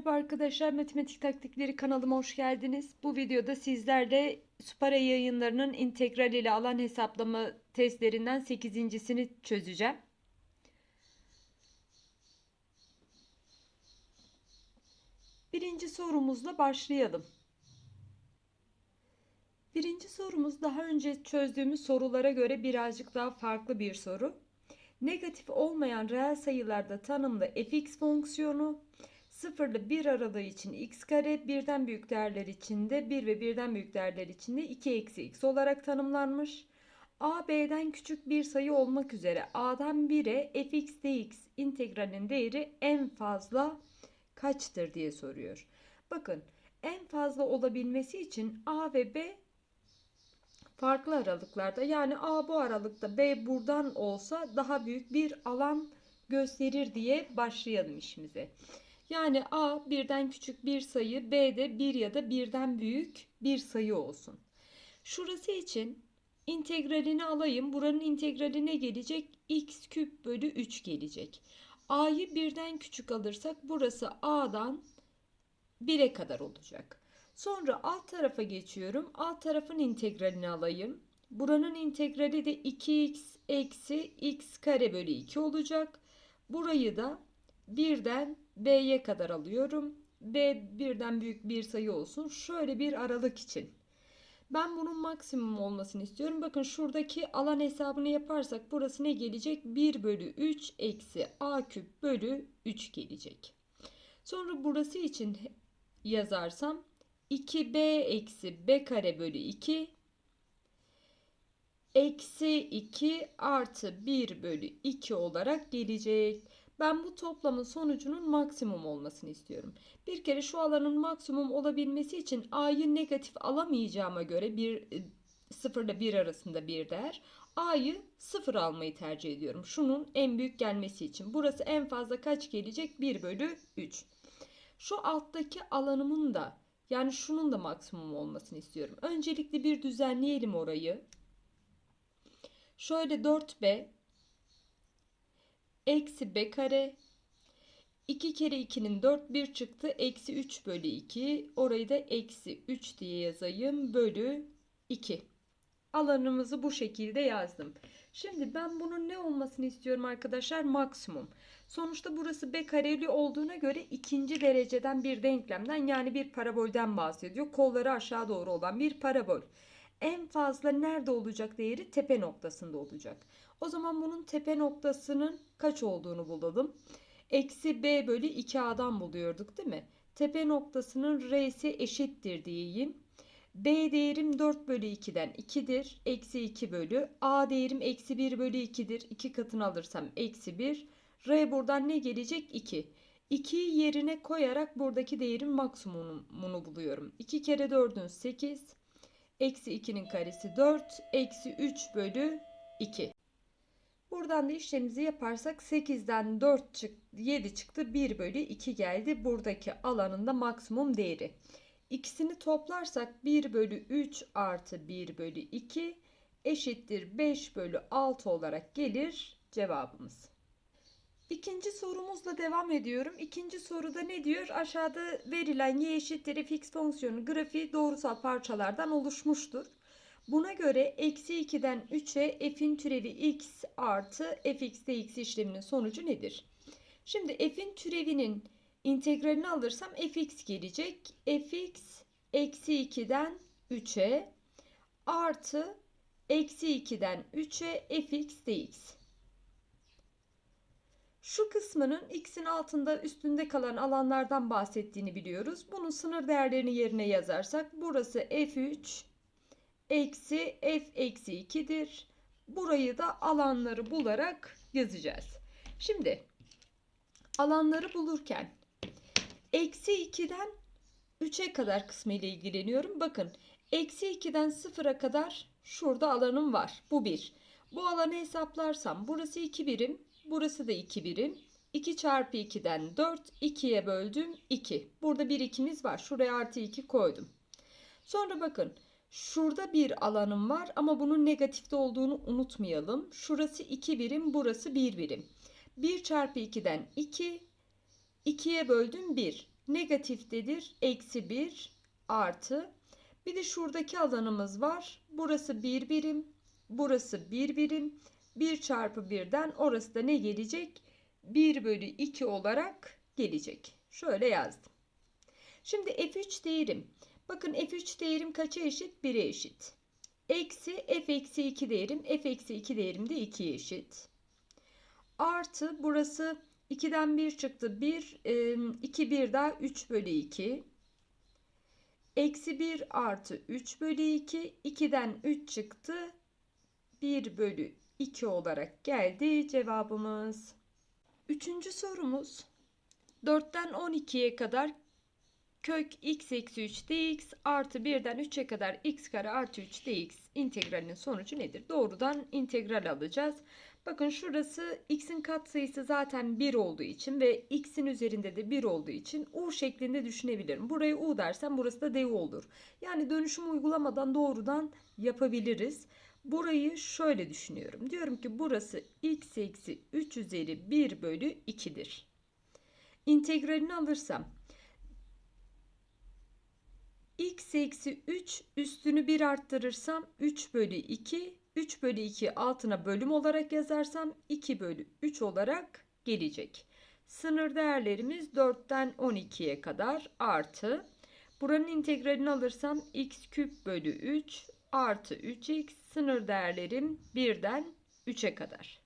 Merhaba arkadaşlar, Matematik Taktikleri kanalıma hoş geldiniz. Bu videoda sizlerle Supara yayınlarının integral ile alan hesaplama testlerinden 8.sini çözeceğim. Birinci sorumuzla başlayalım. Birinci sorumuz daha önce çözdüğümüz sorulara göre birazcık daha farklı bir soru. Negatif olmayan reel sayılarda tanımlı fx fonksiyonu 0 ile 1 aralığı için x kare, birden büyük değerler için de 1 ve birden büyük değerler için de 2 eksi x olarak tanımlanmış. a b'den küçük bir sayı olmak üzere a'dan 1'e fx dx integralin değeri en fazla kaçtır diye soruyor. Bakın en fazla olabilmesi için a ve b farklı aralıklarda yani a bu aralıkta b buradan olsa daha büyük bir alan gösterir diye başlayalım işimize. Yani A birden küçük bir sayı, B de bir ya da birden büyük bir sayı olsun. Şurası için integralini alayım. Buranın integrali ne gelecek? x küp bölü 3 gelecek. A'yı birden küçük alırsak burası A'dan 1'e kadar olacak. Sonra alt tarafa geçiyorum. Alt tarafın integralini alayım. Buranın integrali de 2x eksi x kare bölü 2 olacak. Burayı da birden B'ye kadar alıyorum. B birden büyük bir sayı olsun. Şöyle bir aralık için. Ben bunun maksimum olmasını istiyorum. Bakın şuradaki alan hesabını yaparsak burası ne gelecek? 1 bölü 3 eksi a küp bölü 3 gelecek. Sonra burası için yazarsam 2b eksi b kare bölü 2 eksi 2 artı 1 bölü 2 olarak gelecek. Ben bu toplamın sonucunun maksimum olmasını istiyorum. Bir kere şu alanın maksimum olabilmesi için a'yı negatif alamayacağıma göre bir 0 ile 1 arasında bir değer. A'yı 0 almayı tercih ediyorum. Şunun en büyük gelmesi için. Burası en fazla kaç gelecek? 1 bölü 3. Şu alttaki alanımın da yani şunun da maksimum olmasını istiyorum. Öncelikle bir düzenleyelim orayı. Şöyle 4b eksi b kare 2 kere 2'nin 4 1 çıktı. Eksi 3 bölü 2. Orayı da eksi 3 diye yazayım. Bölü 2. Alanımızı bu şekilde yazdım. Şimdi ben bunun ne olmasını istiyorum arkadaşlar? Maksimum. Sonuçta burası b kareli olduğuna göre ikinci dereceden bir denklemden yani bir parabolden bahsediyor. Kolları aşağı doğru olan bir parabol. En fazla nerede olacak değeri? Tepe noktasında olacak. O zaman bunun tepe noktasının kaç olduğunu bulalım. Eksi b bölü 2a'dan buluyorduk değil mi? Tepe noktasının r'si eşittir diyeyim. b değerim 4 bölü 2'den 2'dir. Eksi 2 bölü. a değerim eksi 1 bölü 2'dir. 2 katını alırsam eksi 1. r buradan ne gelecek? 2. 2'yi yerine koyarak buradaki değerin maksimumunu buluyorum. 2 kere 4'ün 8. Eksi 2'nin karesi 4. Eksi 3 bölü 2. Buradan da işlemimizi yaparsak 8'den 4 çıktı, 7 çıktı. 1 bölü 2 geldi. Buradaki alanın da maksimum değeri. İkisini toplarsak 1 bölü 3 artı 1 bölü 2 eşittir 5 bölü 6 olarak gelir cevabımız. İkinci sorumuzla devam ediyorum. İkinci soruda ne diyor? Aşağıda verilen y eşittir fx fonksiyonu grafiği doğrusal parçalardan oluşmuştur. Buna göre eksi 2'den 3'e f'in türevi x artı fx dx işleminin sonucu nedir? Şimdi f'in türevinin integralini alırsam fx gelecek. fx eksi 2'den 3'e artı eksi 2'den 3'e fx dx. Şu kısmının x'in altında üstünde kalan alanlardan bahsettiğini biliyoruz. Bunun sınır değerlerini yerine yazarsak burası f3 eksi f eksi 2'dir. Burayı da alanları bularak yazacağız. Şimdi alanları bulurken eksi 2'den 3'e kadar kısmı ile ilgileniyorum. Bakın eksi 2'den 0'a kadar şurada alanım var. Bu 1. Bu alanı hesaplarsam burası 2 birim. Burası da 2 birim. 2 çarpı 2'den 4. 2'ye böldüm 2. Burada bir ikimiz var. Şuraya artı 2 koydum. Sonra bakın Şurada bir alanım var ama bunun negatifte olduğunu unutmayalım. Şurası 2 birim, burası 1 birim. 1 çarpı 2'den 2, 2'ye böldüm 1. negatiftedir. Eksi 1 artı. Bir de şuradaki alanımız var. Burası 1 birim. Burası 1 birim. 1 çarpı 1'den orası da ne gelecek? 1 bölü 2 olarak gelecek. Şöyle yazdım. Şimdi f3 değerim. Bakın f3 değerim kaça eşit? 1'e eşit. Eksi f eksi 2 değerim. f eksi 2 değerim de 2'ye eşit. Artı burası 2'den 1 çıktı. 1, 2 1 daha 3 bölü 2. Eksi 1 artı 3 bölü 2. 2'den 3 çıktı. 1 bölü 2 olarak geldi cevabımız. Üçüncü sorumuz. 4'ten 12'ye kadar kök x eksi 3 dx artı 1'den 3'e kadar x kare artı 3 dx integralinin sonucu nedir? Doğrudan integral alacağız. Bakın şurası x'in katsayısı zaten 1 olduğu için ve x'in üzerinde de 1 olduğu için u şeklinde düşünebilirim. Buraya u dersem burası da du olur. Yani dönüşüm uygulamadan doğrudan yapabiliriz. Burayı şöyle düşünüyorum. Diyorum ki burası x eksi 3 üzeri 1 bölü 2'dir. İntegralini alırsam x eksi 3 üstünü 1 arttırırsam 3 bölü 2 3 bölü 2 altına bölüm olarak yazarsam 2 bölü 3 olarak gelecek. Sınır değerlerimiz 4'ten 12'ye kadar artı. Buranın integralini alırsam x küp bölü 3 artı 3x sınır değerlerim 1'den 3'e kadar.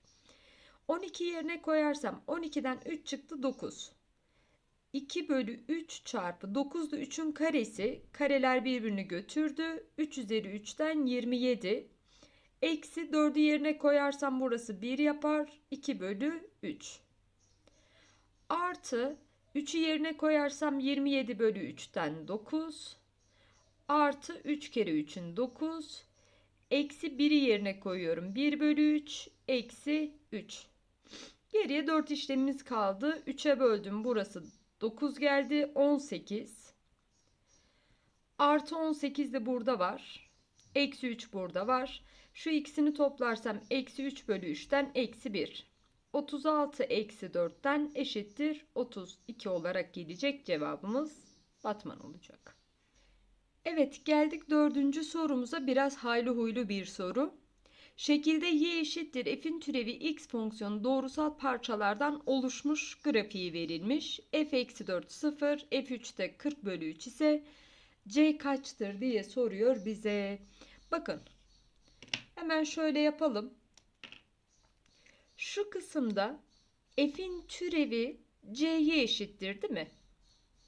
12 yerine koyarsam 12'den 3 çıktı 9. 2 bölü 3 çarpı 9 da 3'ün karesi. Kareler birbirini götürdü. 3 üzeri 3'ten 27. Eksi 4'ü yerine koyarsam burası 1 yapar. 2 bölü 3. Artı 3'ü yerine koyarsam 27 bölü 3'ten 9. Artı 3 kere 3'ün 9. Eksi 1'i yerine koyuyorum. 1 bölü 3. Eksi 3. Geriye 4 işlemimiz kaldı. 3'e böldüm. Burası 9 geldi. 18. Artı 18 de burada var. Eksi 3 burada var. Şu ikisini toplarsam eksi 3 bölü 3'ten eksi 1. 36 eksi 4'ten eşittir 32 olarak gelecek cevabımız Batman olacak. Evet geldik dördüncü sorumuza biraz hayli huylu bir soru. Şekilde y eşittir f'in türevi x fonksiyonu doğrusal parçalardan oluşmuş grafiği verilmiş. f eksi 4 0 f3'te 40 bölü 3 ise c kaçtır diye soruyor bize. Bakın hemen şöyle yapalım. Şu kısımda f'in türevi c'ye eşittir değil mi?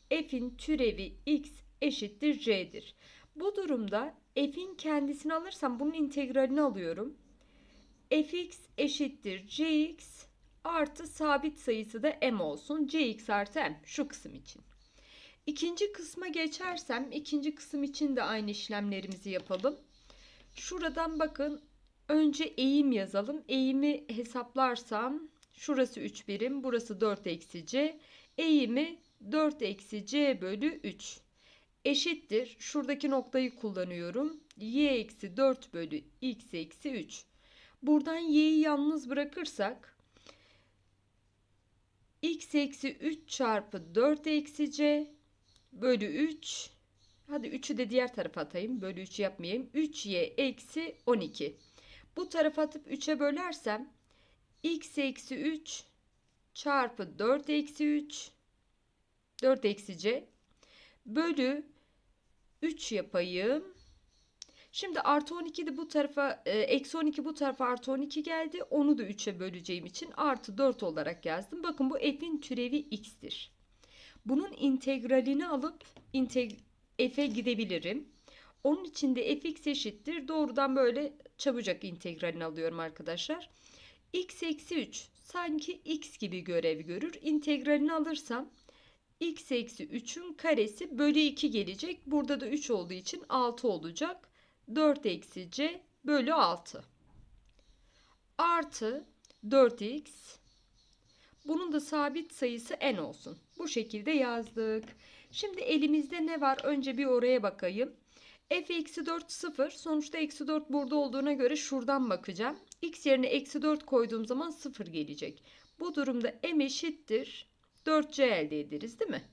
f'in türevi x eşittir c'dir. Bu durumda f'in kendisini alırsam bunun integralini alıyorum. fx eşittir cx artı sabit sayısı da m olsun. cx artı m şu kısım için. İkinci kısma geçersem ikinci kısım için de aynı işlemlerimizi yapalım. Şuradan bakın önce eğim yazalım. Eğimi hesaplarsam şurası 3 birim burası 4 eksi c. Eğimi 4 eksi c bölü 3 eşittir. Şuradaki noktayı kullanıyorum. y eksi 4 bölü x eksi 3. Buradan y'yi yalnız bırakırsak x eksi 3 çarpı 4 eksi c bölü 3 hadi 3'ü de diğer tarafa atayım. Bölü 3 yapmayayım. 3y eksi 12. Bu tarafa atıp 3'e bölersem x eksi 3 çarpı 4 eksi 3 4 eksi c bölü 3 yapayım. Şimdi artı 12 de bu tarafa e, eksi 12 bu tarafa artı 12 geldi. Onu da 3'e böleceğim için artı 4 olarak yazdım. Bakın bu f'in türevi x'tir. Bunun integralini alıp integ f'e gidebilirim. Onun için de fx eşittir. Doğrudan böyle çabucak integralini alıyorum arkadaşlar. x eksi 3 sanki x gibi görev görür. İntegralini alırsam x eksi 3'ün karesi bölü 2 gelecek. Burada da 3 olduğu için 6 olacak. 4 eksi c bölü 6. Artı 4x. Bunun da sabit sayısı n olsun. Bu şekilde yazdık. Şimdi elimizde ne var? Önce bir oraya bakayım. f eksi 4 0. Sonuçta eksi 4 burada olduğuna göre şuradan bakacağım. x yerine eksi 4 koyduğum zaman 0 gelecek. Bu durumda m eşittir 4C elde ederiz değil mi?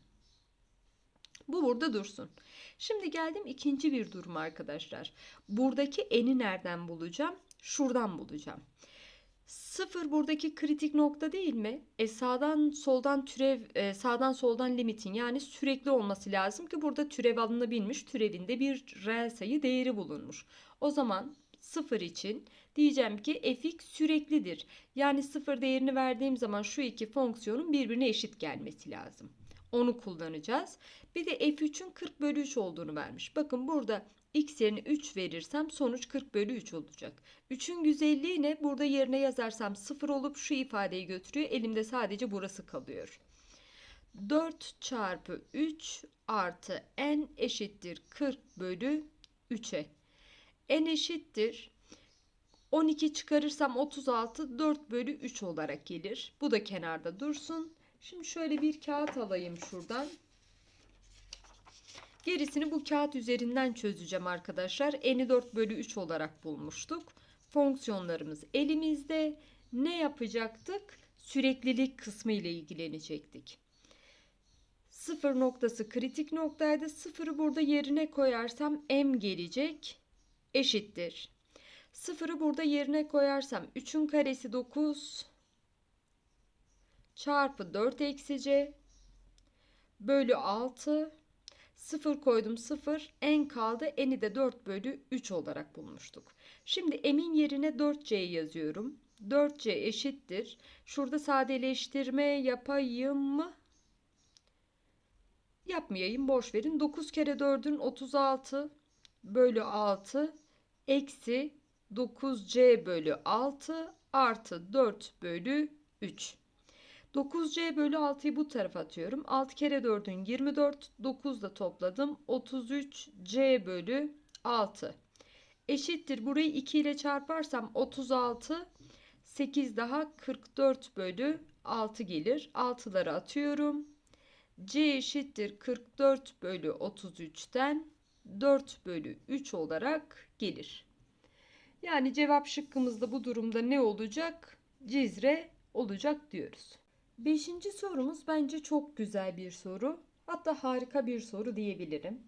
burada dursun. Şimdi geldim ikinci bir durum arkadaşlar. Buradaki eni nereden bulacağım? Şuradan bulacağım. Sıfır buradaki kritik nokta değil mi? E sağdan soldan türev, e, sağdan soldan limitin yani sürekli olması lazım ki burada türev alınabilmiş. Türevinde bir reel sayı değeri bulunmuş. O zaman sıfır için diyeceğim ki fx süreklidir. Yani sıfır değerini verdiğim zaman şu iki fonksiyonun birbirine eşit gelmesi lazım. Onu kullanacağız. Bir de f3'ün 40 bölü 3 olduğunu vermiş. Bakın burada x yerine 3 verirsem sonuç 40 bölü 3 olacak. 3'ün güzelliği ne? Burada yerine yazarsam 0 olup şu ifadeyi götürüyor. Elimde sadece burası kalıyor. 4 çarpı 3 artı n eşittir 40 bölü 3'e. n eşittir 12 çıkarırsam 36 4 bölü 3 olarak gelir. Bu da kenarda dursun. Şimdi şöyle bir kağıt alayım şuradan. Gerisini bu kağıt üzerinden çözeceğim arkadaşlar. N'i 4 bölü 3 olarak bulmuştuk. Fonksiyonlarımız elimizde. Ne yapacaktık? Süreklilik kısmı ile ilgilenecektik. Sıfır noktası kritik noktaydı. Sıfırı burada yerine koyarsam m gelecek. Eşittir. Sıfırı burada yerine koyarsam 3'ün karesi 9 çarpı 4 eksi c bölü 6 0 koydum 0 n kaldı n'i de 4 bölü 3 olarak bulmuştuk. Şimdi m'in yerine 4c yazıyorum. 4c eşittir. Şurada sadeleştirme yapayım mı? Yapmayayım boş verin. 9 kere 4'ün 36 bölü 6 eksi 9c bölü 6 artı 4 bölü 3. 9c bölü 6'yı bu tarafa atıyorum. 6 kere 4'ün 24. 9 da topladım. 33c bölü 6. Eşittir. Burayı 2 ile çarparsam 36. 8 daha 44 bölü 6 gelir. 6'ları atıyorum. c eşittir 44 bölü 33'ten 4 bölü 3 olarak gelir. Yani cevap şıkkımızda bu durumda ne olacak? Cizre olacak diyoruz. Beşinci sorumuz bence çok güzel bir soru. Hatta harika bir soru diyebilirim.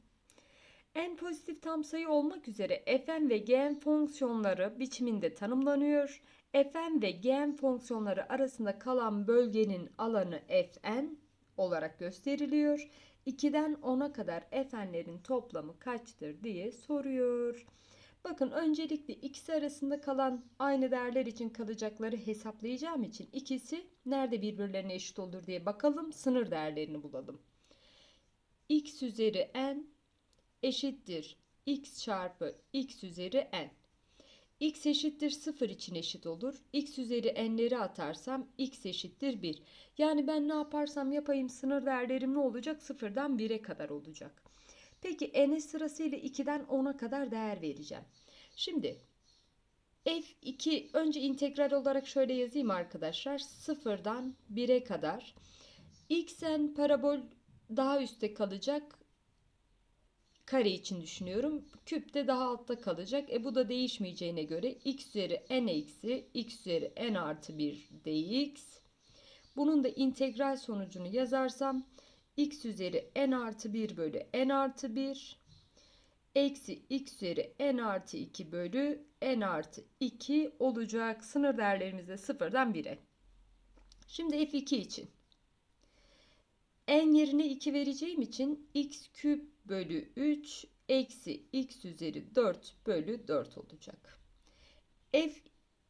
En pozitif tam sayı olmak üzere fn ve gn fonksiyonları biçiminde tanımlanıyor. fn ve gn fonksiyonları arasında kalan bölgenin alanı fn olarak gösteriliyor. 2'den 10'a kadar fn'lerin toplamı kaçtır diye soruyor. Bakın öncelikle ikisi arasında kalan aynı değerler için kalacakları hesaplayacağım için ikisi nerede birbirlerine eşit olur diye bakalım. Sınır değerlerini bulalım. x üzeri n eşittir x çarpı x üzeri n. x eşittir 0 için eşit olur. x üzeri n'leri atarsam x eşittir 1. Yani ben ne yaparsam yapayım sınır değerlerim ne olacak? 0'dan 1'e kadar olacak. Peki n'e sırasıyla 2'den 10'a kadar değer vereceğim. Şimdi f2 önce integral olarak şöyle yazayım arkadaşlar. 0'dan 1'e kadar xn parabol daha üstte kalacak. Kare için düşünüyorum. Küp de daha altta kalacak. E bu da değişmeyeceğine göre x üzeri n eksi x üzeri n artı 1 dx. Bunun da integral sonucunu yazarsam x üzeri n artı 1 bölü n artı 1 eksi x üzeri n artı 2 bölü n artı 2 olacak. Sınır değerlerimiz de 0'dan 1'e. Şimdi f2 için. n yerine 2 vereceğim için x küp bölü 3 eksi x üzeri 4 bölü 4 olacak.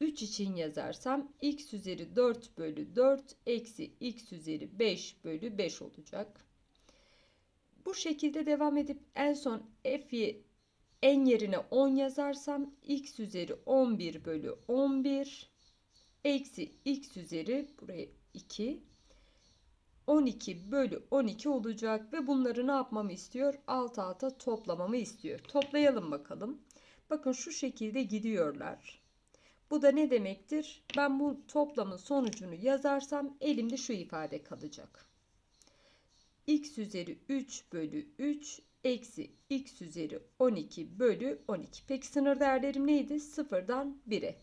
F3 için yazarsam x üzeri 4 bölü 4 eksi x üzeri 5 bölü 5 olacak. Bu şekilde devam edip en son f'yi n yerine 10 yazarsam x üzeri 11 bölü 11 eksi x üzeri buraya 2 12 bölü 12 olacak ve bunları ne yapmamı istiyor? Alt alta toplamamı istiyor. Toplayalım bakalım. Bakın şu şekilde gidiyorlar. Bu da ne demektir? Ben bu toplamın sonucunu yazarsam elimde şu ifade kalacak. x üzeri 3 bölü 3 eksi x üzeri 12 bölü 12. Peki sınır değerlerim neydi? 0'dan 1'e.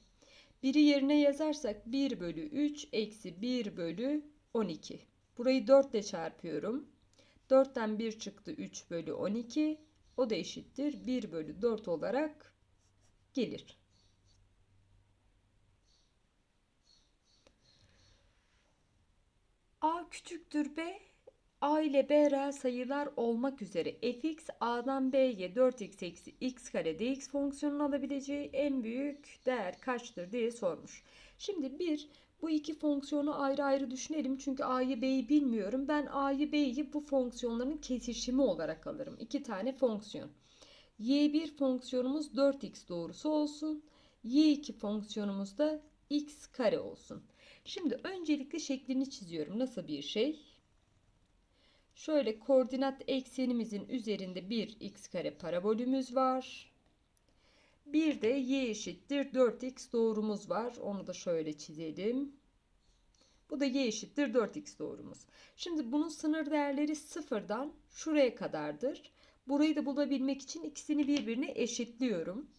1'i yerine yazarsak 1 bölü 3 eksi 1 bölü 12. Burayı 4 ile çarpıyorum. 4'ten 1 çıktı 3 bölü 12. O da eşittir 1 bölü 4 olarak gelir. A küçüktür B. A ile B reel sayılar olmak üzere fx a'dan b'ye 4x eksi x kare dx fonksiyonunu alabileceği en büyük değer kaçtır diye sormuş. Şimdi bir bu iki fonksiyonu ayrı ayrı düşünelim çünkü a'yı b'yi bilmiyorum. Ben a'yı b'yi bu fonksiyonların kesişimi olarak alırım. İki tane fonksiyon. y1 fonksiyonumuz 4x doğrusu olsun. y2 fonksiyonumuz da x kare olsun. Şimdi öncelikle şeklini çiziyorum. Nasıl bir şey? Şöyle koordinat eksenimizin üzerinde bir x kare parabolümüz var. Bir de y eşittir 4x doğrumuz var. Onu da şöyle çizelim. Bu da y eşittir 4x doğrumuz. Şimdi bunun sınır değerleri sıfırdan şuraya kadardır. Burayı da bulabilmek için ikisini birbirine eşitliyorum.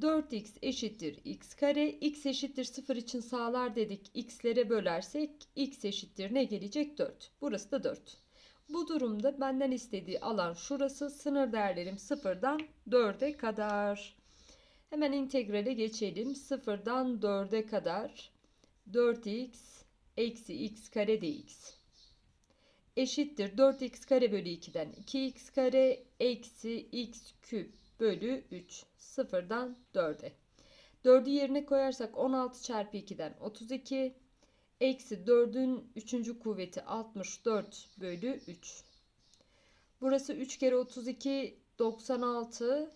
4x eşittir x kare. x eşittir 0 için sağlar dedik. x'lere bölersek x eşittir ne gelecek? 4. Burası da 4. Bu durumda benden istediği alan şurası. Sınır değerlerim 0'dan 4'e kadar. Hemen integrale geçelim. 0'dan 4'e kadar 4x eksi x kare dx eşittir 4x kare bölü 2'den 2x kare eksi x küp bölü 3 sıfırdan 4'e. 4'ü yerine koyarsak 16 çarpı 2'den 32 eksi 4'ün 3. kuvveti 64 bölü 3. Burası 3 kere 32 96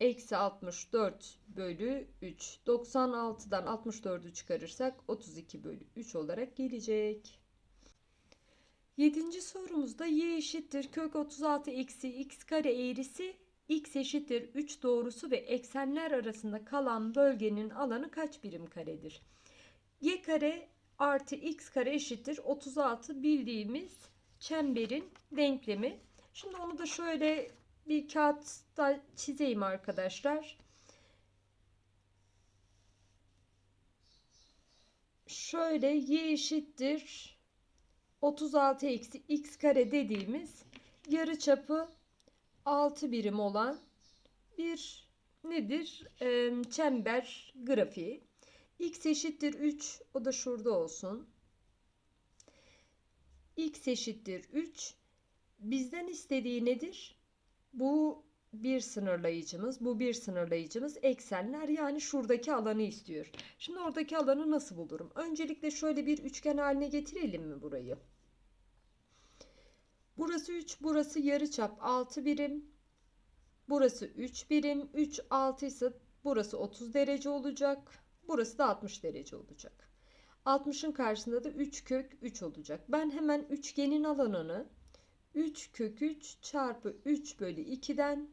eksi 64 bölü 3. 96'dan 64'ü çıkarırsak 32 bölü 3 olarak gelecek. Yedinci sorumuzda y eşittir kök 36 eksi x kare eğrisi x eşittir 3 doğrusu ve eksenler arasında kalan bölgenin alanı kaç birim karedir? y kare artı x kare eşittir 36 bildiğimiz çemberin denklemi. Şimdi onu da şöyle bir kağıtta çizeyim arkadaşlar. Şöyle y eşittir 36 eksi x kare dediğimiz yarı çapı 6 birim olan bir nedir? Ee, çember grafiği. x eşittir 3 o da şurada olsun. x eşittir 3 bizden istediği nedir? Bu bir sınırlayıcımız, bu bir sınırlayıcımız eksenler yani şuradaki alanı istiyor. Şimdi oradaki alanı nasıl bulurum? Öncelikle şöyle bir üçgen haline getirelim mi burayı? Burası 3, burası yarıçap 6 birim. Burası 3 birim. 3 6 ise burası 30 derece olacak. Burası da 60 derece olacak. 60'ın karşısında da 3 kök 3 olacak. Ben hemen üçgenin alanını 3 kök 3 çarpı 3 bölü 2'den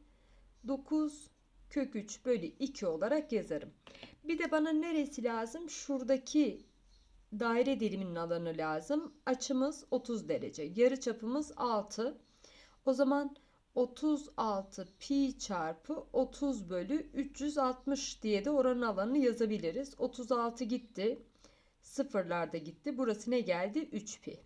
9 kök 3 bölü 2 olarak yazarım. Bir de bana neresi lazım? Şuradaki daire diliminin alanı lazım. Açımız 30 derece. Yarı çapımız 6. O zaman 36 pi çarpı 30 bölü 360 diye de oranın alanını yazabiliriz. 36 gitti. Sıfırlar da gitti. Burası ne geldi? 3 pi.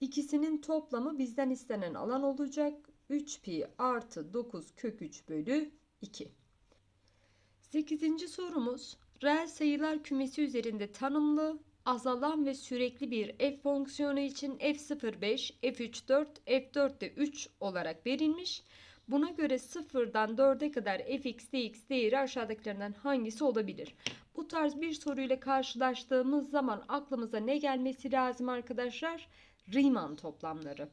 İkisinin toplamı bizden istenen alan olacak. 3 pi artı 9 kök 3 bölü 2. 8. sorumuz reel sayılar kümesi üzerinde tanımlı azalan ve sürekli bir f fonksiyonu için f05, f3 4, f4 de 3 olarak verilmiş. Buna göre 0'dan 4'e kadar fx dx değeri aşağıdakilerden hangisi olabilir? Bu tarz bir soruyla karşılaştığımız zaman aklımıza ne gelmesi lazım arkadaşlar? Riemann toplamları.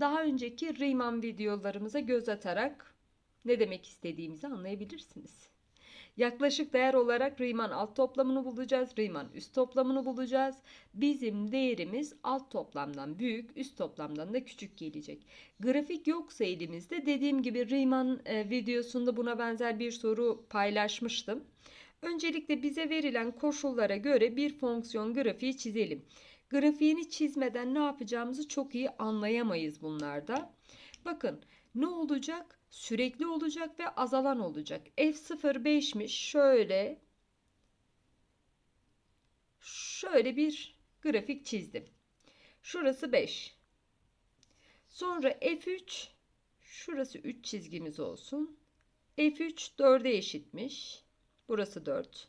Daha önceki Riemann videolarımıza göz atarak ne demek istediğimizi anlayabilirsiniz. Yaklaşık değer olarak Riemann alt toplamını bulacağız. Riemann üst toplamını bulacağız. Bizim değerimiz alt toplamdan büyük, üst toplamdan da küçük gelecek. Grafik yoksa elimizde dediğim gibi Riemann e, videosunda buna benzer bir soru paylaşmıştım. Öncelikle bize verilen koşullara göre bir fonksiyon grafiği çizelim. Grafiğini çizmeden ne yapacağımızı çok iyi anlayamayız bunlarda. Bakın ne olacak? Sürekli olacak ve azalan olacak. F05'miş. Şöyle şöyle bir grafik çizdim. Şurası 5. Sonra F3 şurası 3 çizgimiz olsun. F3 4'e eşitmiş. Burası 4.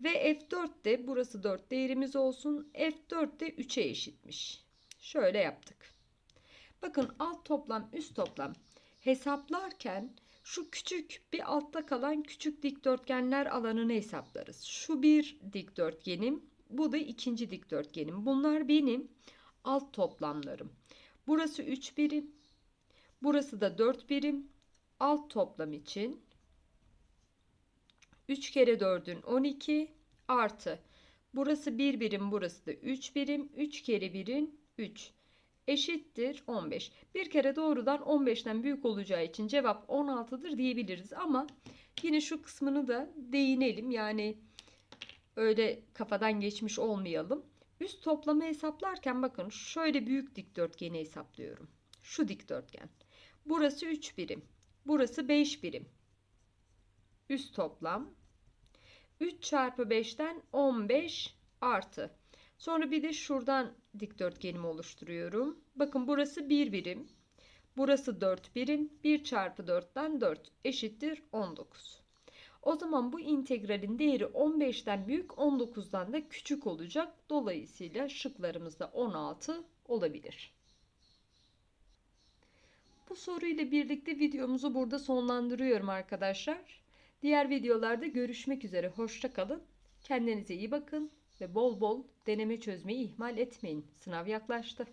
Ve F4 de burası 4 değerimiz olsun. F4 de 3'e eşitmiş. Şöyle yaptık. Bakın alt toplam üst toplam hesaplarken şu küçük bir altta kalan küçük dikdörtgenler alanını hesaplarız. Şu bir dikdörtgenim, bu da ikinci dikdörtgenim. Bunlar benim alt toplamlarım. Burası 3 birim, burası da 4 birim. Alt toplam için 3 kere 4'ün 12 artı burası 1 birim, burası da 3 birim. 3 kere 1'in 3 eşittir 15. Bir kere doğrudan 15'ten büyük olacağı için cevap 16'dır diyebiliriz ama yine şu kısmını da değinelim. Yani öyle kafadan geçmiş olmayalım. Üst toplamı hesaplarken bakın şöyle büyük dikdörtgeni hesaplıyorum. Şu dikdörtgen. Burası 3 birim. Burası 5 birim. Üst toplam 3 çarpı 5'ten 15 artı. Sonra bir de şuradan dikdörtgenimi oluşturuyorum. Bakın burası 1 birim. Burası 4 birim. 1 çarpı 4'ten 4 eşittir 19. O zaman bu integralin değeri 15'ten büyük 19'dan da küçük olacak. Dolayısıyla şıklarımızda 16 olabilir. Bu soruyla birlikte videomuzu burada sonlandırıyorum arkadaşlar. Diğer videolarda görüşmek üzere. Hoşça kalın. Kendinize iyi bakın ve bol bol deneme çözmeyi ihmal etmeyin. Sınav yaklaştı.